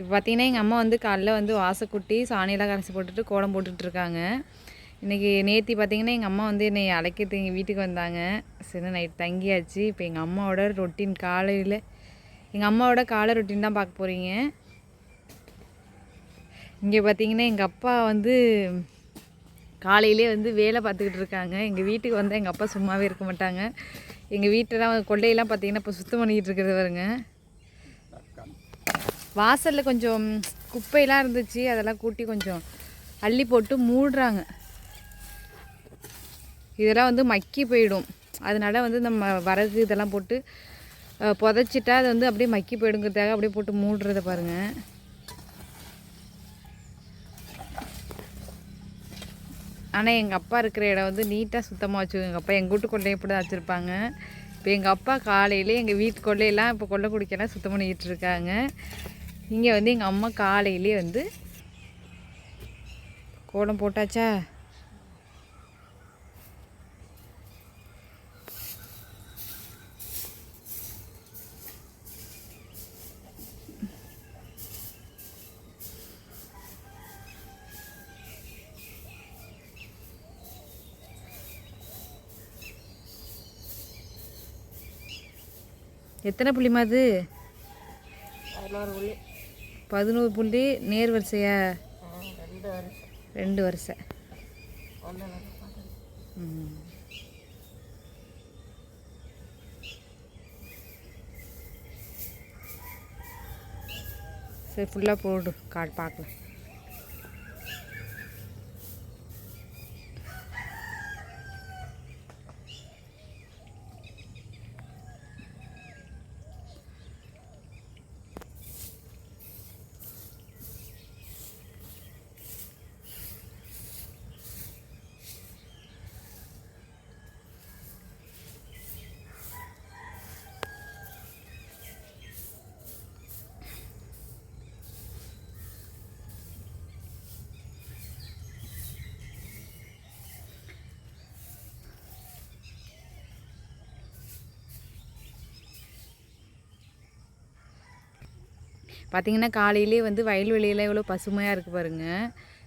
இப்போ பார்த்தீங்கன்னா எங்கள் அம்மா வந்து காலைல வந்து வாசக்குட்டி சாணியெல்லாம் கரைச்சி போட்டுட்டு கோலம் போட்டுட்டு இருக்காங்க இன்றைக்கி நேத்தி பார்த்தீங்கன்னா எங்கள் அம்மா வந்து என்னை அழைக்கிறது எங்கள் வீட்டுக்கு வந்தாங்க. சரி நைட் தங்கியாச்சு. இப்போ எங்கள் அம்மாவோட ரொட்டீன் காலையில் எங்கள் அம்மாவோட காலை ரொட்டீன் தான் பார்க்க போகிறீங்க இங்கே பார்த்தீங்கன்னா எங்கள் அப்பா வந்து காலையிலே வந்து வேலை பார்த்துக்கிட்டு இருக்காங்க. எங்கள் வீட்டுக்கு வந்தால் எங்கள் அப்பா சும்மாவே இருக்க மாட்டாங்க. எங்கள் வீட்டெல்லாம் கொள்ளையெல்லாம் பார்த்தீங்கன்னா இப்போ சுத்தம் பண்ணிக்கிட்டு இருக்கிறது வருங்க வாசலில் கொஞ்சம் குப்பையெல்லாம் இருந்துச்சு அதெல்லாம் கூட்டி கொஞ்சம் அள்ளி போட்டு மூடுறாங்க. இதெல்லாம் வந்து மக்கி போயிடும். அதனால வந்து நம்ம வரகு இதெல்லாம் போட்டு புதைச்சிட்டா அது வந்து அப்படியே மக்கி போயிடுங்கிறதுக்காக அப்படியே போட்டு மூடுறத பாருங்கள் ஆனால் எங்கள் அப்பா இருக்கிற இடம் வந்து நீட்டாக சுத்தமாக வச்சுக்கோங்க எங்கள் அப்பா எங்கள் வீட்டு இப்படி தான் வச்சுருப்பாங்க. இப்போ எங்கள் அப்பா காலையிலே எங்கள் வீட்டுக்குள்ளேயெல்லாம் இப்போ கொள்ளை குடிக்கலாம் சுத்தம் பண்ணிக்கிட்டு இருக்காங்க. இங்கே வந்து எங்கள் அம்மா காலையிலே வந்து கோலம் போட்டாச்சா? எத்தனை புள்ளிமா அது? பதினோரு புள்ளி. பதினோரு புள்ளி நேர் வரிசையா? ரெண்டு வருஷம் வரிசை சரி ஃபுல்லாக போடு. காட் பார்க்கலாம். பார்த்தீங்கன்னா காலையிலே வந்து வயல்வெளியெல்லாம் எவ்வளோ பசுமையாக இருக்குது பாருங்க.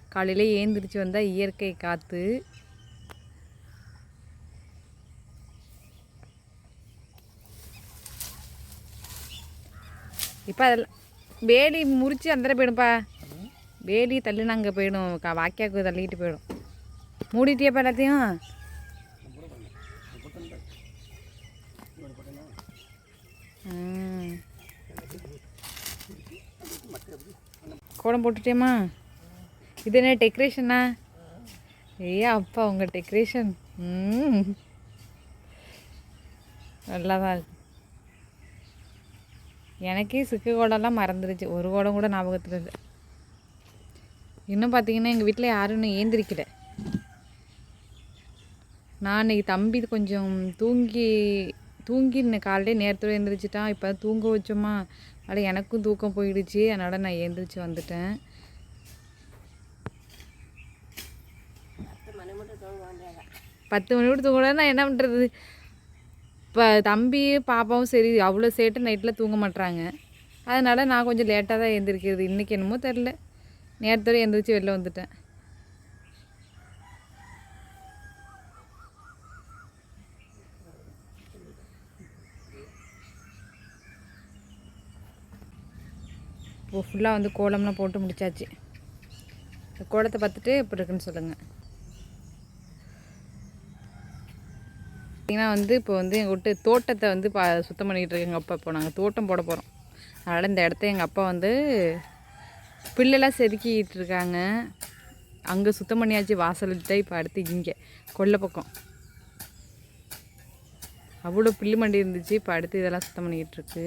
காலையிலே ஏந்திரிச்சு வந்தால் இயற்கை காற்று இப்போ அதெல்லாம் வேலி முறிச்சு அந்த போயிடும்ப்பா வேலி தள்ளுனா அங்கே போயிடும். கா- தள்ளிக்கிட்டு போயிடும். மூடிட்டியாப்பா எல்லாத்தையும்? ம். கோலம் போட்டுட்டேம்மா. இது என்ன டெக்கரேஷனா ஏய் அப்பா உங்கள் டெக்கரேஷன் ம் நல்லா தான் இருக்கு. எனக்கே சிக்கு கோடம்லாம் மறந்துருச்சு. ஒரு கோடம் கூட ஞாபகத்தில் இல்லை. இன்னும் பார்த்தீங்கன்னா எங்கள் வீட்டில் யாரும் இன்னும் ஏந்திரிக்கல. நான் இன்னைக்கு தம்பி கொஞ்சம் தூங்கி தூங்கி இன்னும் காலையிலே நேரத்தோடு எழுந்திரிச்சிட்டான் இப்போ தூங்க வச்சோமா. அதனால் எனக்கும் தூக்கம் போயிடுச்சு. அதனால் நான் எழுந்திரிச்சு வந்துட்டேன். பத்து மணி விட்டு தூங்க நான் என்ன பண்ணுறது இப்போ தம்பி பாப்பாவும் சரி அவ்வளோ சேட்டு நைட்டில் தூங்க மாட்றாங்க. அதனால் நான் கொஞ்சம் லேட்டாக தான் எழுந்திரிக்கிறது இன்றைக்கி என்னமோ தெரில நேரத்தோடு எழுந்திரிச்சு வெளில வந்துட்டேன். இப்போ ஃபுல்லாக வந்து கோலம்லாம் போட்டு முடிச்சாச்சு. இந்த கோலத்தை பார்த்துட்டு எப்படி இருக்குன்னு சொல்லுங்கள் பார்த்தீங்கன்னா வந்து இப்போ வந்து எங்கள் விட்டு தோட்டத்தை வந்து பா சுத்தம் பண்ணிக்கிட்டுருக்கு எங்கள் அப்பா இப்போ நாங்கள் தோட்டம் போட போகிறோம் அதனால் இந்த இடத்த எங்கள் அப்பா வந்து புல்லெல்லாம் செதுக்கிட்டு இருக்காங்க. அங்கே சுத்தம் பண்ணியாச்சு வாசல்கிட்ட இப்போ அடுத்து இங்கே கொல்லை பக்கம். அவ்வளோ புல்லு மண்டி இருந்துச்சு இப்போ அடுத்து இதெல்லாம் சுத்தம் பண்ணிக்கிட்டு இருக்குது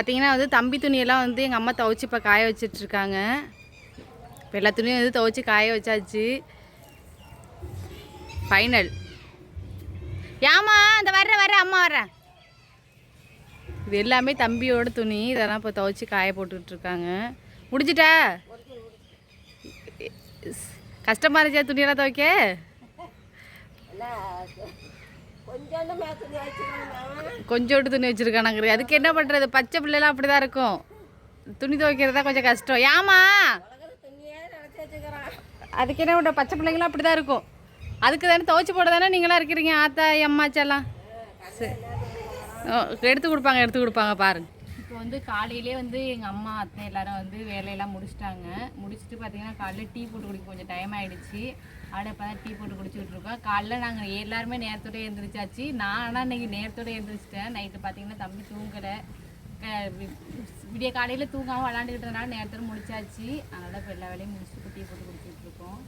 பார்த்தீங்கன்னா வந்து தம்பி துணியெல்லாம் வந்து எங்கள் அம்மா துவைச்சி இப்போ காய வச்சிட்ருக்காங்க. இப்போ எல்லா துணியும் வந்து துவைச்சி காய வச்சாச்சு. ஃபைனல் ஏமா இந்த வர்ற வர்ற அம்மா வர்றேன் இது எல்லாமே தம்பியோட துணி இதெல்லாம் இப்போ துவைச்சி காய போட்டுக்கிட்டு இருக்காங்க முடிஞ்சிட்டா? கஷ்டமா இருந்துச்சா துணியெல்லாம் துவைக்க? கொஞ்சோண்டு துணி வச்சுருக்கானாங்கிறது அதுக்கு என்ன பண்ணுறது பச்சை பிள்ளைலாம் அப்படி தான் இருக்கும். துணி துவைக்கிறது தான் கொஞ்சம் கஷ்டம். ஏமா அதுக்கு என்ன பண்ணுற பச்சை பிள்ளைங்களாம் அப்படி தான் இருக்கும். அதுக்கு தானே துவைச்சி போட தானே நீங்களாம் இருக்கிறீங்க ஆத்தா அம்மாச்செல்லாம் சரி. ஓ, எடுத்து கொடுப்பாங்க எடுத்து கொடுப்பாங்க பாருங்க. இப்போ வந்து காலையிலே வந்து எங்கள் அம்மா அத்தை எல்லாரும் வந்து வேலையெல்லாம் முடிச்சிட்டாங்க. முடிச்சுட்டு பார்த்தீங்கன்னா காலைல டீ போட்டு குடிக்க கொஞ்சம் டைம் ஆயிடுச்சு. அதோட இப்போ தான் டீ போட்டு குடிச்சிட்டு இருக்கோம். காலைல நாங்கள் எல்லாருமே நேரத்தோட எழுந்திரிச்சாச்சு நான் ஆனால் இன்னைக்கு நேரத்தோட எழுந்திரிச்சிட்டேன் நைட்டு பார்த்தீங்கன்னா தம்பி தூங்கலை. விடிய காலையில் தூங்காமல் விளாண்டுக்கிட்டதுனால நேரத்தோட முடிச்சாச்சு. அதனால் இப்போ எல்லா வேலையும் முடிச்சுட்டு டீ போட்டு குடிச்சிட்டு இருக்கோம்.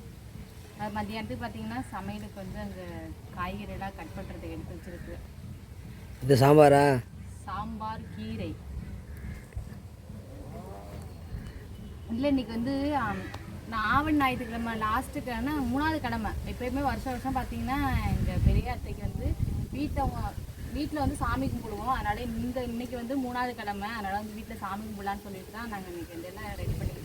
மத்தியானத்துக்கு பார்த்தீங்கன்னா சமையலுக்கு வந்து அங்கே காய்கறியெல்லாம் கட் பண்ணுறதுக்கு எடுத்து வச்சிருக்கு. இது சாம்பாரா? சாம்பார் கீரை. இல்லை இன்னைக்கு வந்து நான் ஆவணி ஞாயிற்றுக்கிழமை லாஸ்ட்டுக்கான மூணாவது கிழமை. எப்பயுமே வருஷம் வருஷம் பார்த்தீங்கன்னா எங்கள் பெரிய அத்தைக்கு வந்து வீட்டை வீட்டில் வந்து சாமி கும்பிடுவோம். அதனால இந்த இன்னைக்கு வந்து மூணாவது கிழமை. அதனால வந்து வீட்டில் சாமி கும்பிடலான்னு சொல்லிட்டு தான் நாங்கள் இன்னைக்கு வந்து எல்லாம் ரெடி பண்ணிக்கிட்டு